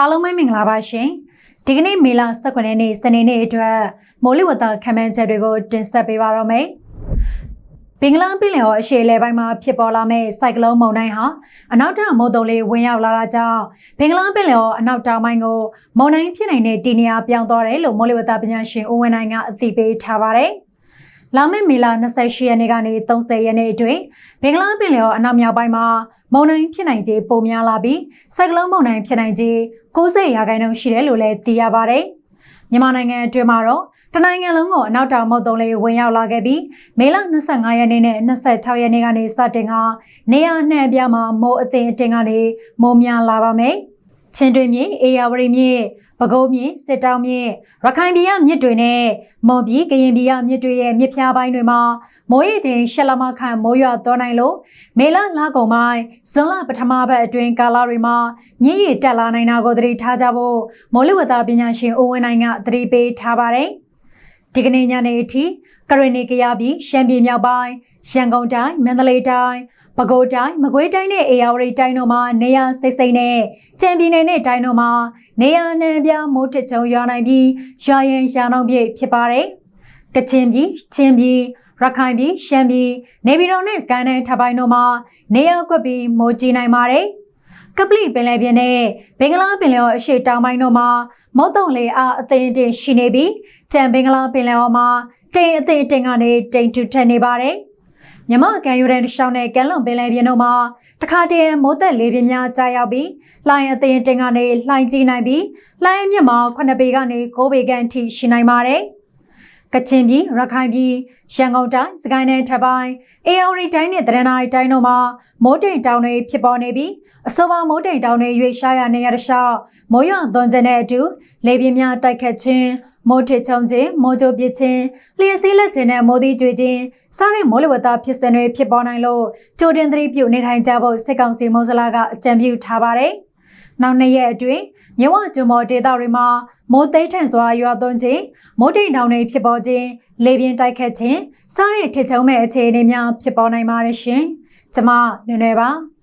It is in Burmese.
အားလုံးပဲမင်္ဂလာပါရှင်ဒီကနေ့မေလ18ရက်နေ့စနေနေ့အတွက်မိုးလေဝသခန့်မှန်းချက်တွေကိုတင်ဆက်ပေးပါတော့မယ်ဘင်္ဂလားပင်လယ်ော်အရှေ့အလယ်ပိုင်းမှာဖြစ်ပေါ်လာမယ့်စိုက်ကလုန်းမုန်တိုင်းဟာအနောက်တောင်မုတ်တုံလေးဝင်ရောက်လာတာကြောင့်ဘင်္ဂလားပင်လယ်ော်အနောက်တောင်ပိုင်းကိုမုန်တိုင်းဖြစ်နိုင်တဲ့တည်နေရာပြောင်းသွားတယ်လို့မိုးလေဝသပညာရှင်ဦးဝင်းနိုင်ကအသိပေးထားပါတယ်။ လာမယ့်မေလ28ရက်နေ့ကနေ30ရက်နေ့အတွင်းဘင်္ဂလားပင်လယ်ော်အနောက်မြောက်ပိုင်းမှာမုန်တိုင်းဖြစ်နိုင်ခြေပိုများလာပြီးစိုက်ကလုန်းမုန်တိုင်းဖြစ်နိုင်ခြေ90ရာခိုင်နှုန်းရှိတယ်လို့လည်းသိရပါတယ်။မြန်မာနိုင်ငံအတွင်းမှာတော့တနိုင်ငံလုံးကိုအနောက်တောင်မုတ်တုံလေးဝင်ရောက်လာခဲ့ပြီးမေလ25ရက်နေ့နဲ့26ရက်နေ့ကနေစတင်ကနေရာနှံ့ပြမှာမိုးအသင်အတင်ကနေမိုးများလာပါမယ်။ ချင်းတွင်မြေအေယာဝရီမြေပဲခူးမြေစစ်တောင်းမြေရခိုင်ပြည်ရမြစ်တွေနဲ့မွန်ပြည်ကရင်ပြည်ရမြစ်တွေရဲ့မြစ်ဖျားပိုင်းတွေမှာမိုးရေချိန်ရှလမခန့်မိုးရွာသွန်းနိုင်လို့မေလလကုန်ပိုင်းဇွန်လပထမဘက်အတွင်းကာလတွေမှာမြစ်ရေတက်လာနိုင်တာကိုသတိထားကြဖို့မိုးလေဝသပညာရှင်ဦးဝင်းနိုင်ကသတိပေးထားပါတယ်။ ဒီကနေ့ညနေအထိကရဏီကရပြည်ရှမ်းပြည်မြောက်ပိုင်းရန်ကုန်တိုင်းမန္တလေးတိုင်းပဲခူးတိုင်းမကွေးတိုင်းနဲ့အေရဝတီတိုင်းတို့မှာနေရစိတ်စိတ်နဲ့ကြံပြည်နယ်နဲ့တိုင်းတို့မှာနေရနှံပြမိုးထချုံရွာနိုင်ပြီးရွာရင်ရာနှောင်းပြည့်ဖြစ်ပါတယ်။ကချင်ပြည်ချင်းပြည်ရခိုင်ပြည်ရှမ်းပြည်နေပြည်တော်နဲ့စကိုင်းတိုင်းထပ်ပိုင်းတို့မှာနေရကွက်ပြီးမိုးကြီးနိုင်ပါတယ်။ ကပလီပင်လယ်ပြင်နဲ့ဘင်္ဂလားပင်လယ်အော်အရှေ့တောင်ပိုင်းတို့မှာမုတ်တုံလေအားအသိအတင်ရှိနေပြီးကြံဘင်္ဂလားပင်လယ်အော်မှာတိမ်အသိအတင်ကနေတိမ်ထူထက်နေပါတယ်။မြမကန်ယူရန်တရှောင်းနဲ့ကန်လွန်ပင်လယ်ပြင်တို့မှာတခါတည်းမိုးသက်လေပြင်းများကြာရောက်ပြီးလှိုင်းအသိအတင်ကနေလှိုင်းကြီးနိုင်ပြီးလှိုင်းအမြင့်မှာ9ပေကနေ9ပေခန့်အထိရှိနိုင်ပါတယ်။ ကချင်ပြည်ရခိုင်ပြည်ရန်ကုန်တိုင်းစကိုင်းတိုင်းထပ်ပိုင်းအေအော်ရီတိုင်းနဲ့တရနိုင်တိုင်းတို့မှာမိုးတိမ်တောင်တွေဖြစ်ပေါ်နေပြီးအဆိုပါမိုးတိမ်တောင်တွေရွေရှားရနေရတခြားမိုးရွာသွန်းခြင်းနဲ့အတူလေပြင်းများတိုက်ခတ်ခြင်းမိုးထစ်ချုံခြင်းမိုးကြိုပစ်ခြင်းလျှက်စီးလက်ခြင်းနဲ့မိုးသီးကျွေခြင်းစတဲ့မိုးလေဝသဖြစ်စဉ်တွေဖြစ်ပေါ်နိုင်လို့ကြိုတင်သတိပြုနေထိုင်ကြဖို့စစ်ကောင်စီမုံစလာကအကြံပြုထားပါတယ်။နောက်နှစ်ရက်အတွင်း မြဝကျွမော်ဒေသတွေမှာမိုးသိမ်းထန်စွာရွာသွန်းခြင်းမိုးတိမ်တောင်တွေဖြစ်ပေါ်ခြင်းလေပြင်းတိုက်ခတ်ခြင်းစားရထစ်ချုံမဲ့အခြေအနေများဖြစ်ပေါ်နိုင်ပါတယ်ရှင်။ကျမနွယ်နွယ်ပါ။